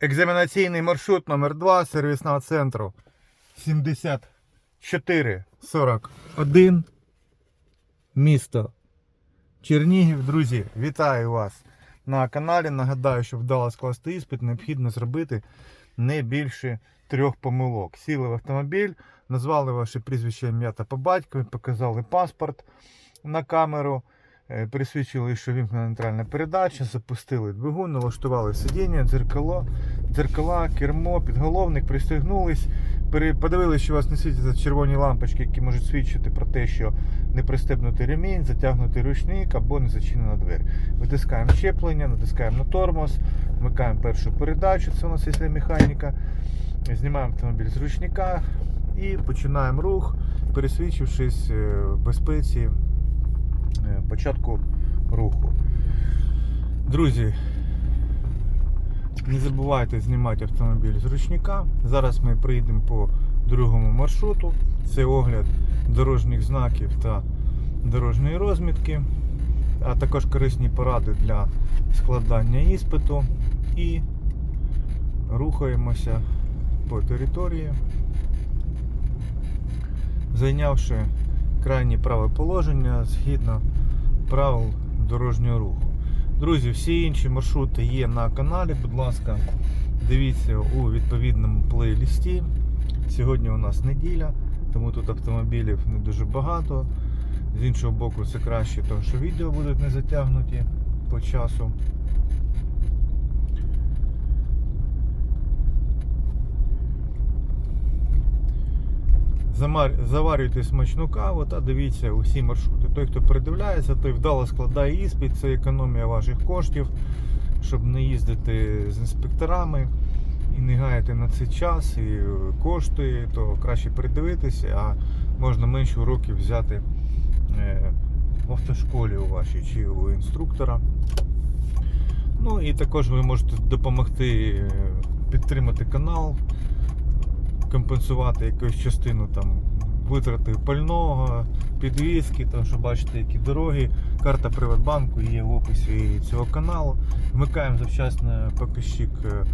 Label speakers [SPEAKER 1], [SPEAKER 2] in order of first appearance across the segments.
[SPEAKER 1] Екзаменаційний маршрут номер 2 сервісного центру 7441. Місто Чернігів. Друзі, вітаю вас на каналі. Нагадаю, щоб вдало скласти іспит, необхідно зробити не більше трьох помилок. Сіли в автомобіль, назвали ваше прізвище ім'я та по батькові, показали паспорт на камеру. Е, Присвідчили, що вімкнена нейтральна передача, запустили двигун, налаштували сидіння, дзеркало, дзеркала, кермо, підголовник, пристегнулись, подивилися, що у вас не світяться червоні лампочки, які можуть свідчити про те, що не пристебнутий ремінь, затягнутий ручник або не зачинена двері. Витискаємо щеплення, натискаємо на тормоз, вмикаємо першу передачу, це у нас є механіка, знімаємо автомобіль з ручника і починаємо рух, пересвідчившись е, в безпеці початку руху. Друзі, не забувайте знімати автомобіль з ручника. Зараз ми приїдемо по другому маршруту. Це огляд дорожніх знаків та дорожньої розмітки, а також корисні поради для складання іспиту. І рухаємося по території, зайнявши крайнє праве положення згідно правил дорожнього руху. Друзі, всі інші маршрути є на каналі. Будь ласка, дивіться у відповідному плейлісті. Сьогодні у нас неділя, тому тут автомобілів не дуже багато. З іншого боку, це краще, тому що відео будуть не затягнуті по часу. Заварюйте смачну каву та дивіться усі маршрути. Той, хто передивляється, той вдало складає іспит, це економія ваших коштів, щоб не їздити з інспекторами і не гаяти на це час і кошти, то краще передивитися, а можна менше уроків взяти е, в автошколі у вашій чи у інструктора. Ну і також ви можете допомогти е, підтримати канал, компенсувати якусь частину там витрати пального, підвізки, тому що бачите, які дороги. Карта Приватбанку є в описі цього каналу. Вмикаємо завчасно показчик е,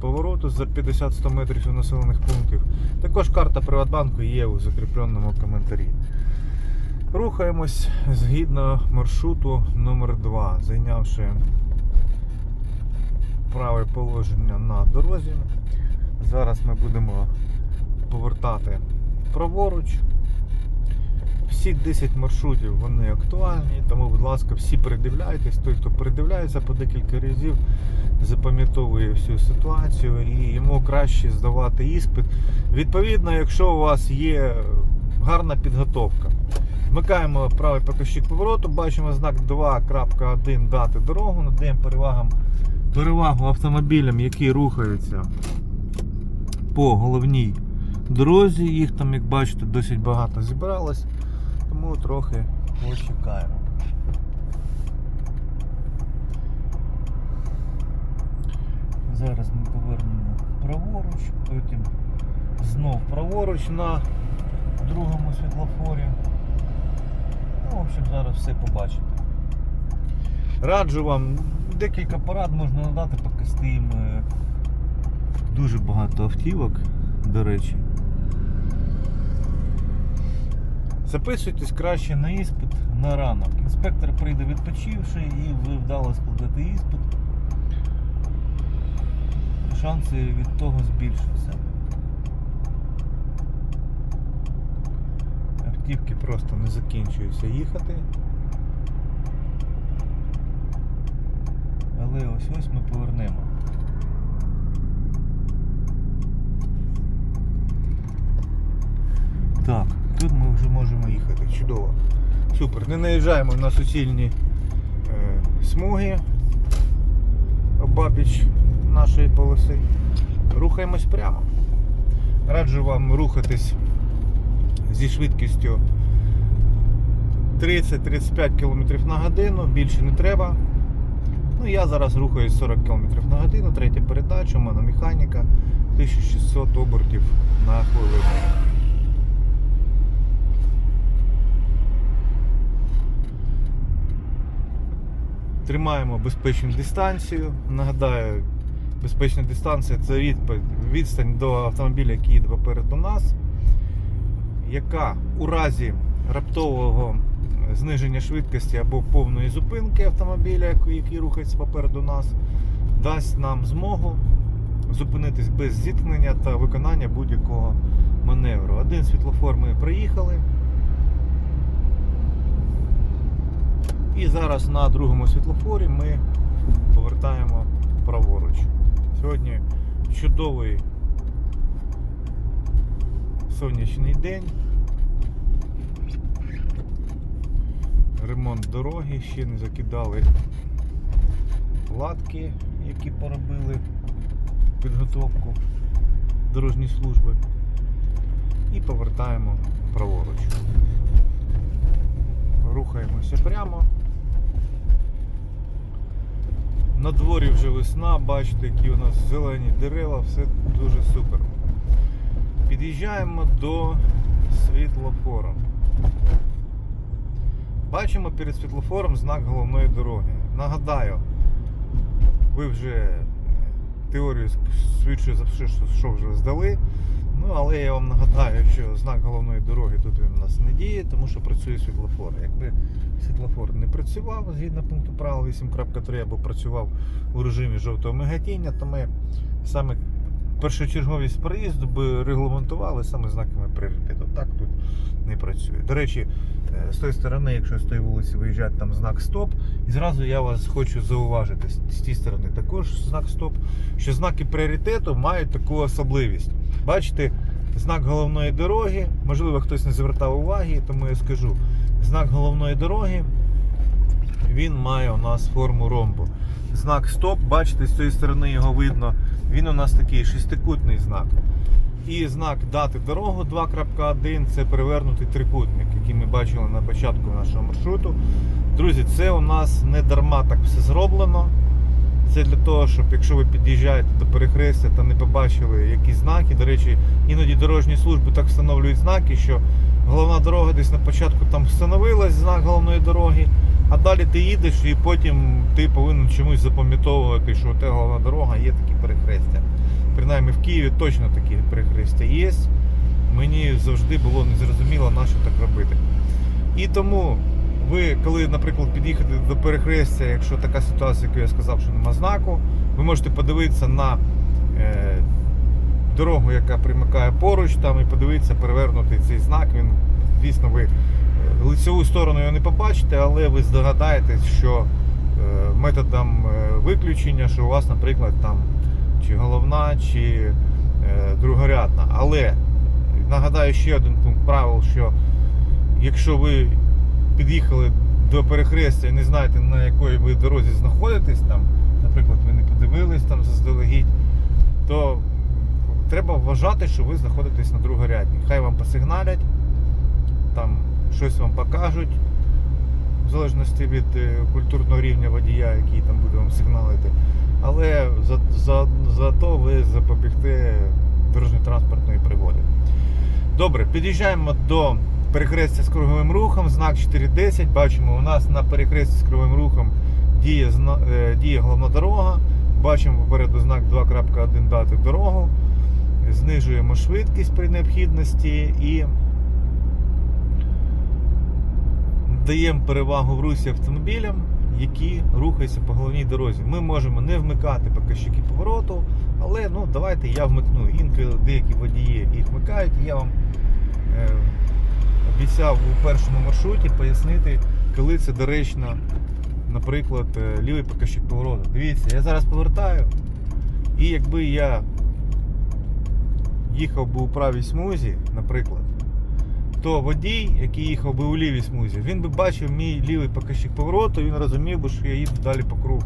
[SPEAKER 1] повороту за 50-100 метрів від населених пунктів. Також карта Приватбанку є у закріпленому коментарі. Рухаємось згідно маршруту номер 2 зайнявши праве положення на дорозі. Зараз ми будемо повертати праворуч. Всі 10 маршрутів вони актуальні, тому, будь ласка, всі передивляйтесь. Той, хто передивляється по декілька разів, запам'ятовує всю ситуацію і йому краще здавати іспит. Відповідно, якщо у вас є гарна підготовка. Вмикаємо правий показчик повороту, бачимо знак 2.1 дати дорогу, надаємо перевагу автомобілям, які рухаються по головній дорозі. Їх там, як бачите, досить багато зібралось, тому трохи почекаємо. Зараз ми повернемо праворуч, потім знов праворуч на другому світлофорі. Ну, в общем, зараз все побачите. Раджу вам декілька порад можна надати, поки стоїмо. Дуже багато автівок, до речі. Записуйтесь краще на іспит на ранок. Інспектор прийде відпочивши і ви вдало складете іспит. Шанси від того збільшаться. Автівки просто не закінчуються їхати. Але ось ось ми повернемо. Так, тут ми вже можемо їхати. Чудово. Супер. Не наїжджаємо на суцільні е, смуги обабіч нашої полоси. Рухаємось прямо. Раджу вам рухатись зі швидкістю 30-35 км на годину, більше не треба. Ну, я зараз рухаюсь 40 км на годину, третя передача, у мене механіка, 1600 обертів на хвилину. Тримаємо безпечну дистанцію. Нагадаю, Безпечна дистанція це відстань до автомобіля, який їде попереду нас, яка у разі раптового зниження швидкості або повної зупинки автомобіля, який- рухається попереду нас, дасть нам змогу зупинитись без зіткнення та виконання будь-якого маневру. Один світлофор ми проїхали. І зараз на другому світлофорі ми повертаємо праворуч. Сьогодні чудовий сонячний день. Ремонт дороги, ще не закидали латки, які поробили підготовку дорожньої служби. І повертаємо праворуч. Рухаємося прямо. На дворі вже весна, бачите, які у нас зелені дерева, все дуже супер. Під'їжджаємо до світлофора. Бачимо перед світлофором знак головної дороги. Нагадаю, ви вже теорію швидше за все, що вже здали. Ну, але я вам нагадаю, що знак головної дороги тут він у нас не діє, тому що працює світлофор. Якби світлофор не працював згідно пункту правил 8.3 або працював у режимі жовтого мигатіння, то ми саме першочерговість проїзду би регламентували саме знаками пріоритету. Так тут не працює. До речі, е, з тої сторони, якщо з тої вулиці виїжджати там знак стоп, і зразу я вас хочу зауважити з з тієї сторони також знак стоп, що знаки пріоритету мають таку особливість. Бачите, знак головної дороги, можливо, хтось не звертав уваги, тому я скажу. Знак головної дороги він має у нас форму ромбу. Знак стоп, бачите, з цієї сторони його видно. Він у нас такий шестикутний знак. І знак дати дорогу 2.1 це перевернутий трикутник, який ми бачили на початку нашого маршруту. Друзі, це у нас не дарма так все зроблено. Це для того, щоб якщо ви під'їжджаєте до перехрестя та не побачили якісь знаки, до речі, іноді дорожні служби так встановлюють знаки, що головна дорога десь на початку там встановилась знак головної дороги, а далі ти їдеш і потім ти повинен чомусь запам'ятовувати, що тебе головна дорога є такі перехрестя. Принаймні в Києві точно такі перехрестя є. Мені завжди було незрозуміло, на що так робити. І тому ви, коли, наприклад, під'їхати до перехрестя, якщо така ситуація, яку я сказав, що нема знаку, ви можете подивитися на е, дорогу, яка примикає поруч, там і подивитися, перевернути цей знак. Він, звісно, ви е, лицеву сторону його не побачите, але ви здогадаєтесь, що е, методом е, виключення, що у вас, наприклад, там чи головна, чи е, другорядна. Але нагадаю ще один пункт правил, що якщо ви під'їхали до перехрестя і не знаєте, на якої ви дорозі знаходитесь, там, наприклад, ви не подивились там заздалегідь, то треба вважати, що ви знаходитесь на другорядній. Хай вам посигналять, там щось вам покажуть, в залежності від е, культурного рівня водія, який там буде вам сигналити. Але за, за, ви запобігте дорожньо-транспортної пригоди. Добре, під'їжджаємо до перехрестя з круговим рухом, знак 410. Бачимо, у нас на перехресті з круговим рухом діє, е, діє головна дорога. Бачимо попереду знак 2.1 дати дорогу. Знижуємо швидкість при необхідності і даємо перевагу в русі автомобілям, які рухаються по головній дорозі. Ми можемо не вмикати показчики повороту, але ну, давайте я вмикну. Інколи деякі водії їх вмикають, і я вам е, обіцяв у першому маршруті пояснити, коли це доречно, наприклад, е, лівий показчик повороту. Дивіться, я зараз повертаю, і якби я їхав би у правій смузі, наприклад, то водій, який їхав би у лівій смузі, він би бачив мій лівий показчик повороту, і він розумів би, що я їду далі по кругу.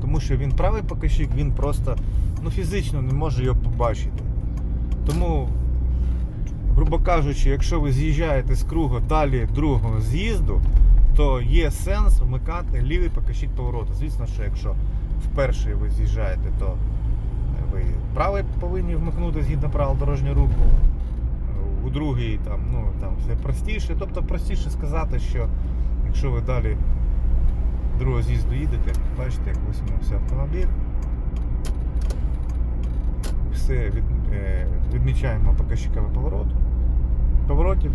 [SPEAKER 1] Тому що він правий показчик, він просто ну, фізично не може його побачити. Тому, грубо кажучи, якщо ви з'їжджаєте з кругу далі другого з'їзду, то є сенс вмикати лівий показчик повороту. Звісно, що якщо вперше ви з'їжджаєте, то ви правий повинні вмикнути згідно правил дорожнього руху. У другій там, ну, там все простіше. Тобто простіше сказати, що якщо ви далі другого з'їзду їдете, бачите, як висунувся автомобіль. все від, е, відмічаємо показчиками повороту, поворотів.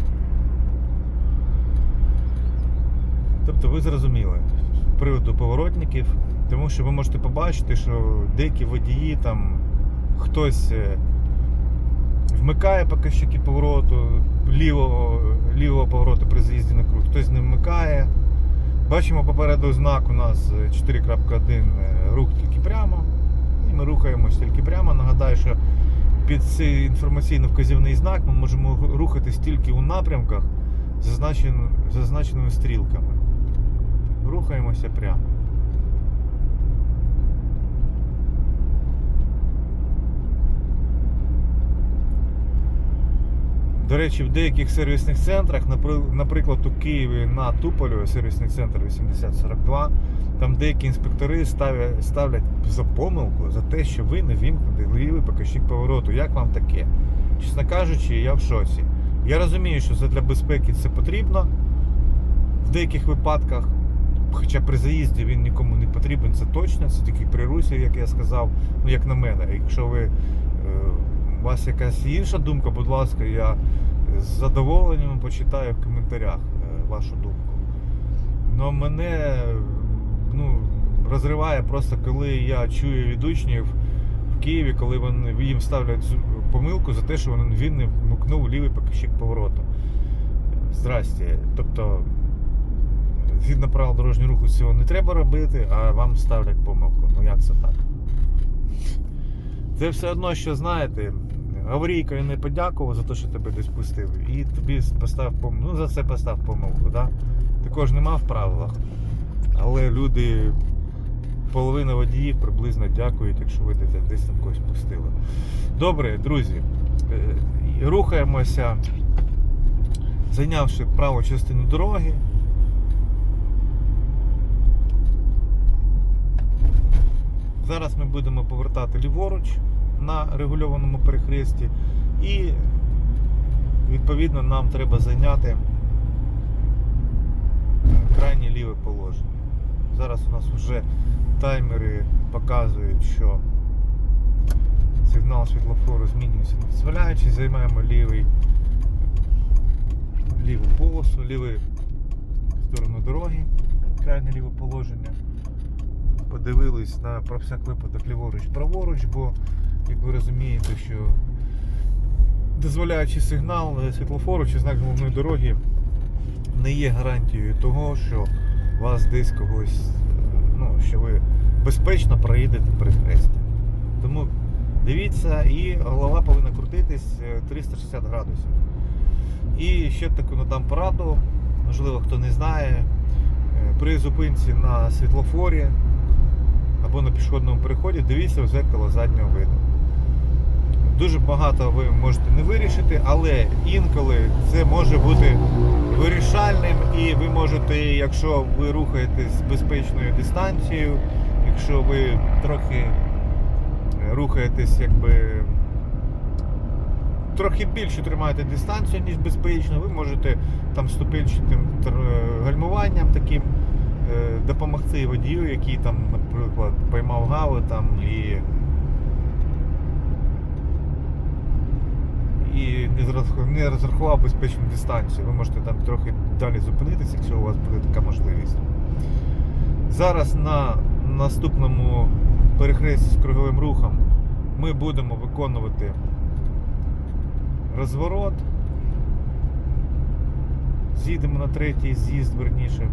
[SPEAKER 1] Тобто ви зрозуміли з приводу поворотників, тому що ви можете побачити, що деякі водії там хтось е, вмикає показчики повороту, лівого, лівого повороту при заїзді на круг, хтось не вмикає. Бачимо попереду знак у нас е, 4.1 е, рух тільки прямо. І ми рухаємось тільки прямо. Нагадаю, що під цей інформаційно-вказівний знак ми можемо рухатись тільки у напрямках, зазначен- зазначеними стрілками. Рухаємося прямо. До речі, в деяких сервісних центрах, напри- наприклад, у Києві на Туполю, сервісний центр 8042, там деякі інспектори ставлять, ставлять за помилку за те, що ви не вімкнете лівий показчик повороту. Як вам таке? Чесно кажучи, я в шоці. Я розумію, що це для безпеки це потрібно в деяких випадках. Хоча при заїзді він нікому не потрібен, це точно, це тільки при русі, як я сказав, ну як на мене. Якщо ви, е, у вас якась інша думка, будь ласка, я з задоволенням почитаю в коментарях е, вашу думку. Но мене ну, розриває просто, коли я чую від учнів в Києві, коли вони їм ставлять помилку за те, що він, не вмикнув лівий показчик повороту. Здрасте. Тобто, згідно правил дорожнього руху, цього не треба робити, а вам ставлять помилку. Ну як це так? Це все одно, що знаєте, аварійкою не подякував за те, що тебе десь пустили, і тобі постав помилку. Ну, за це постав помилку, да? Також нема в правилах. Але люди, половина водіїв приблизно дякують, якщо ви десь там когось пустили. Добре, друзі, е, рухаємося, зайнявши праву частину дороги. Зараз ми будемо повертати ліворуч на регульованому перехресті і відповідно нам треба зайняти крайнє ліве положення. Зараз у нас вже таймери показують, що сигнал світлофору змінюється не дозволяючи, займаємо лівий, ліву полосу, ліву сторону дороги, крайнє ліве положення подивились на про всяк випадок ліворуч праворуч, бо, як ви розумієте, що дозволяючи сигнал е, світлофору чи знак головної дороги не є гарантією того, що вас десь когось, е, ну, що ви безпечно проїдете перехрестя. Тому дивіться, і голова повинна крутитись е, 360 градусів. І ще таку надам пораду, можливо, хто не знає, е, при зупинці на світлофорі або на пішохідному переході, дивіться в зеркало заднього виду. Дуже багато ви можете не вирішити, але інколи це може бути вирішальним, і ви можете, якщо ви рухаєтесь з безпечною дистанцією, якщо ви трохи рухаєтесь якби трохи більше тримаєте дистанцію, ніж безпечно, ви можете там ступенчатим гальмуванням таким е, допомогти водію, який там, наприклад, поймав гаву там і. І не зрах- не розрахував безпечну дистанцію. Ви можете там трохи далі зупинитися, якщо у вас буде така можливість. Зараз на наступному перехресті з круговим рухом ми будемо виконувати розворот. З'їдемо на третій з'їзд, верніше.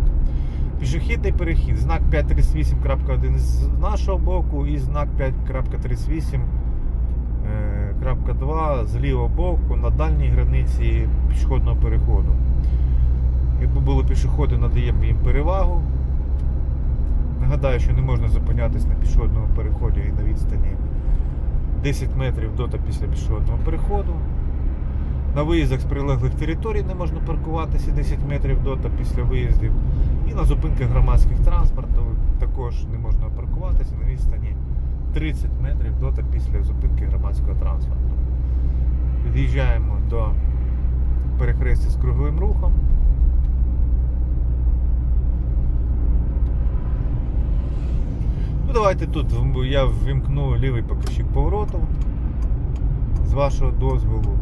[SPEAKER 1] Пішохідний перехід, знак 538.1 з нашого боку і знак 5.38.2 з лівого боку на дальній границі пішохідного переходу. Якби були пішоходи, надаємо їм перевагу. Нагадаю, що не можна зупинятись на пішохідному переході і на відстані 10 метрів до та після пішохідного переходу. На виїздах з прилеглих територій не можна паркуватися 10 метрів до та після виїздів. І на зупинках громадських транспортів також не можна паркуватися на відстані 30 метрів до та після зупинки громадського транспорту. Під'їжджаємо до перехрестя з круговим рухом. Ну, давайте тут я ввімкну лівий показчик повороту. з вашого дозволу.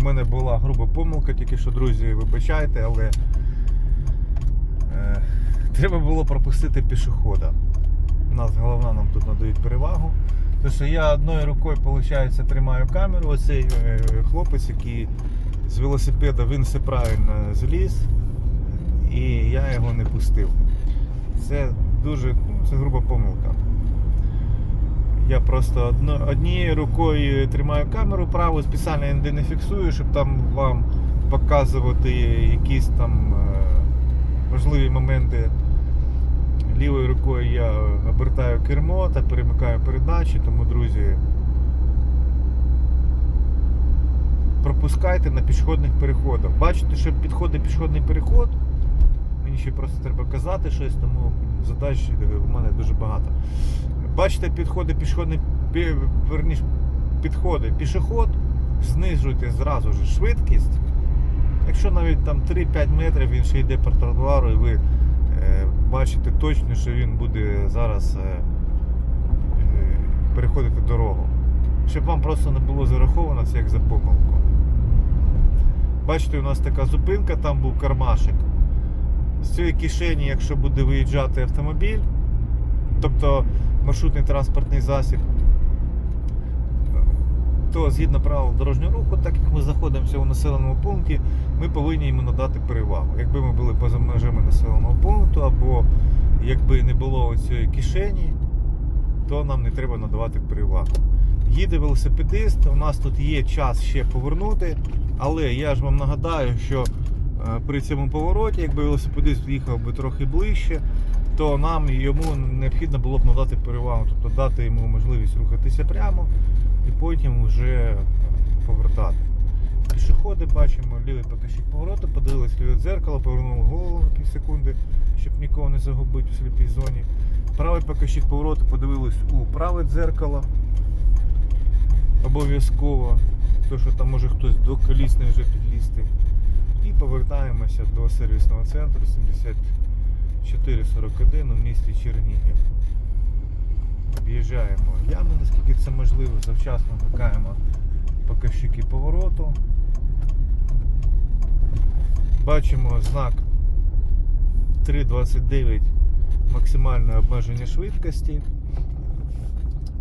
[SPEAKER 1] У мене була груба помилка, тільки що, друзі, вибачайте, але е, треба було пропустити пішохода. У нас головна нам тут надають перевагу. Тому що я одною рукою, виходить, тримаю камеру. Оцей е, хлопець, який з велосипеда він все правильно зліз, і я його не пустив. Це дуже це груба помилка. Я просто однією рукою тримаю камеру, праву спеціально ніде не фіксую, щоб там вам показувати якісь там е, важливі моменти. Лівою рукою я обертаю кермо та перемикаю передачі, тому, друзі, пропускайте на пішохідних переходах. Бачите, що підходить пішохідний переход. Мені ще просто треба казати щось, тому задач у мене дуже багато. Бачите, підходить пішохідний, пі- верніш, підходить пішоход, знижуйте зразу ж швидкість. Якщо навіть там 3-5 метрів він ще йде по тротуару і ви е, бачите точно, що він буде зараз е, е, переходити дорогу. Щоб вам просто не було зараховано це як за помилку. Бачите, у нас така зупинка, там був кармашик. З цієї кишені, якщо буде виїжджати автомобіль, тобто маршрутний транспортний засіб, то згідно правил дорожнього руху, так як ми знаходимося у населеному пункті, ми повинні йому надати перевагу. Якби ми були поза межами населеного пункту, або якби не було цієї кишені, то нам не треба надавати перевагу. Їде велосипедист, у нас тут є час ще повернути, але я ж вам нагадаю, що е, при цьому повороті, якби велосипедист їхав би трохи ближче, то нам йому необхідно було б надати перевагу, тобто дати йому можливість рухатися прямо і потім вже повертати. Пішоходи бачимо, лівий покажчик повороту, подивились ліве дзеркало, повернули голову на пів секунди, щоб нікого не загубити у сліпій зоні. Правий покажчик повороту подивились у праве дзеркало. Обов'язково, тому що там може хтось до колісної вже підлізти. І повертаємося до сервісного центру 7441 у місті Чернігів. Об'їжджаємо ями, наскільки це можливо, завчасно вмикаємо показчики повороту. Бачимо знак 3.29 максимальне обмеження швидкості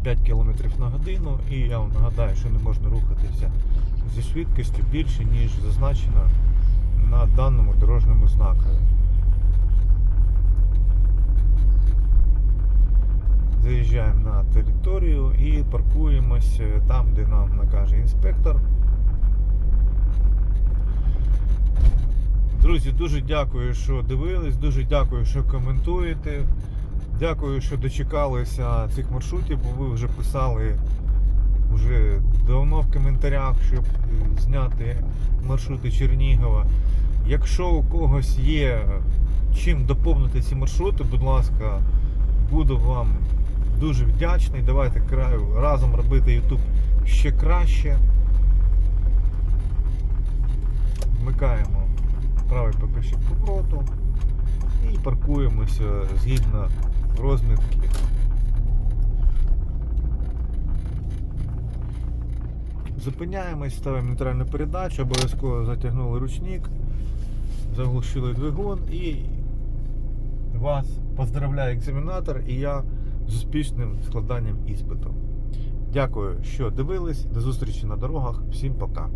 [SPEAKER 1] 5 км на годину і я вам нагадаю, що не можна рухатися зі швидкістю більше, ніж зазначено на даному дорожньому знаку. Заїжджаємо на територію і паркуємось там, де нам накаже інспектор. Друзі, дуже дякую, що дивились, дуже дякую, що коментуєте. Дякую, що дочекалися цих маршрутів, бо ви вже писали вже давно в коментарях, щоб е, зняти маршрути Чернігова. Якщо у когось є чим доповнити ці маршрути, будь ласка, буду вам дуже вдячний. Давайте разом робити YouTube ще краще. Вмикаємо правий покажчик повороту і паркуємося згідно розмітки. Зупиняємось, ставимо нейтральну передачу, обов'язково затягнули ручник, заглушили двигун і вас поздравляє екзаменатор і я з успішним складанням іспиту. Дякую, що дивились. До зустрічі на дорогах. Всім пока.